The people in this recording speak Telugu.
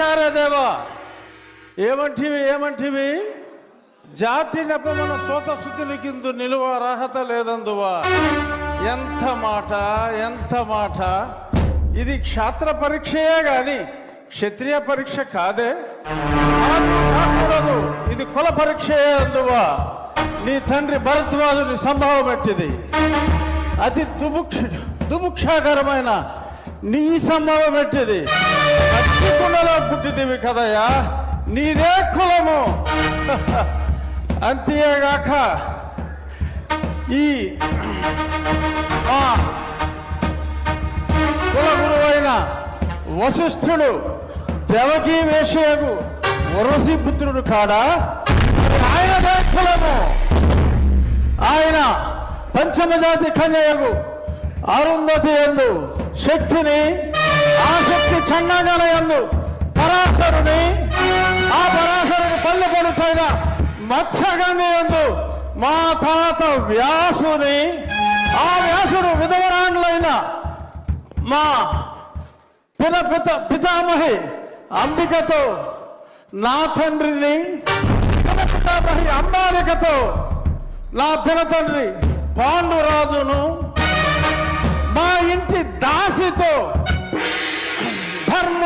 ఆనాడు దేవా ఏమంటివి ఏమంటివి? జాతి నెపమన సోత శుద్ధులకిందు నిలువ అర్హత లేదందువా? ఎంత మాట ఎంత మాట. ఇది క్షాత్ర పరీక్షయే గాని క్షత్రియ పరీక్ష కాదే. కాకూడదు. ఇది కుల పరీక్షయే అందువా. నీ తండ్రి భరద్వాజుని సంభావం పెట్టింది అతి దుభుక్ష దుభుక్షాకరమైన నీ సంభవం పెట్టింది కుండలో పుట్టిదివి కదయ్యా. నీదే కులము. అంతేగాక ఈ మా కుల గురువైన వశిష్ఠుడు దేవకీ వేషయగు వరసి పుత్రుడు కాడా? ఆయనదే కులము. ఆయన పంచమజాతి కన్యయగు అరుంధతి ఎందు శక్తిని ఆసక్తి శక్తి ఎందు పరాశరుని ఆ పరాశరుని పళ్ళు పడుతైన మత్స్యగంధి ఎందు మా తాత వ్యాసుని ఆ వ్యాసుడు విధవరాండ్లైన మా పిత పిత పితామహి అంబికతో నా తండ్రిని పితామహి అంబాలికతో నా పిన తండ్రి పాండురాజును మా ఇంటి దాసితో